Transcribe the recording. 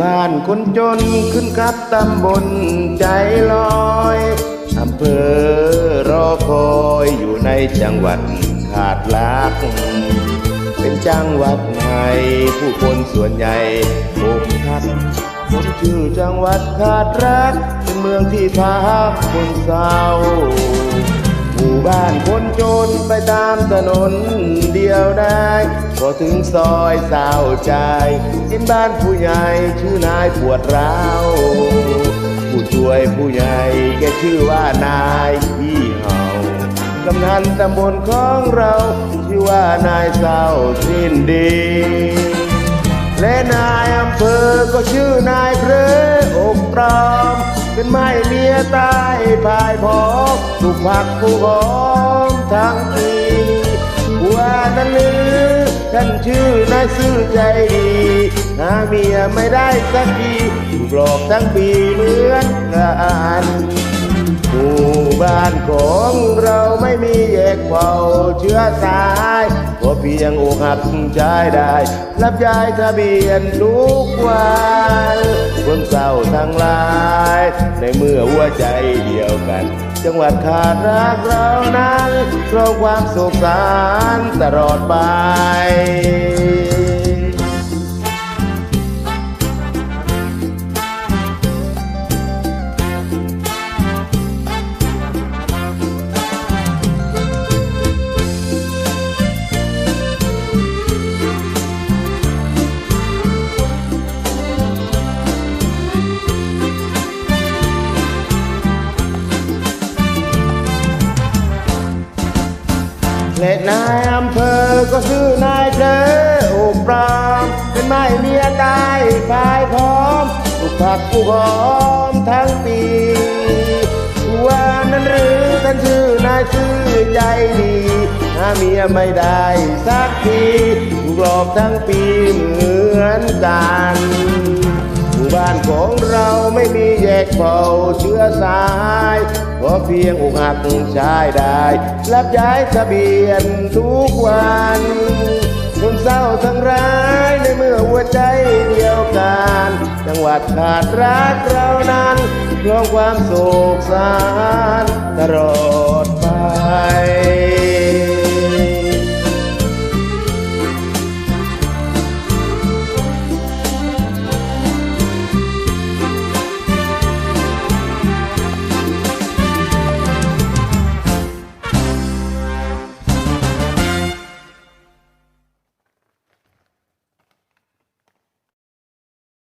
บ้านคนจนขึ้นครับตำบลใจลอยอำเภอรอคอยอยู่ในจังหวัดขาดลัก เป็นจังหวัดไหนผู้คนส่วนใหญ่อกหักผมชื่อจังหวัดขาดรักเป็นเมืองที่พักคนเศร้าหมู่บ้านคนจนไปตามถนน วได้พอถึงซอยสาใจเห็นบ้านผู้ใหญ่ชื่อนายปวดร้าวผู้ช่วยผู้ใหญ่แกชื่อว่านายพี่เฮากำนันตำบลของเราชื่อว่านายเศร้าสิ้นดีและนายอำเภอก็ชื่อนายเพลอกปรอมเป็นไม่เมียตายพายพอถูกผักผู้หอมทั้งปี ว่านั้นหรือท่านชื่อนายซื่อใจดีหาเมียไม่ได้สักทีถูกหลอกทั้งปีเหมือนกันหมู่บ้านของเราไม่มีแยกเผ่าเชื้อสายก็เพียงอกหักใจได้ รับยายทะเบียนทุกวันคนเศร้าทั้งหลาย ในเมื่อหัวใจเดียวกัน จังหวัดขาดรักเรานั้น เพราะความสุขสารตลอดไป และนายอำเภอก็ชื่อนายเพลออปรามเป็นไม่เมียตายพายพร้อมถูกผักผู้หอมทั้งปีว่านั้นหรือท่านชื่อนายชื่อใจดีหาเมียไม่ได้สักทีถูกหลอกทั้งปีเหมือนกัน กเฝ้าเชื้อสายเพราะเพียงอกหักชายได้รับย้ายทะเบียนทุกวันคนเศร้าทั้งร้ายในเมื่อหัวใจเดียวกัน จังหวัดขาดรักเรานั้นเพราะความโศกสารตลอด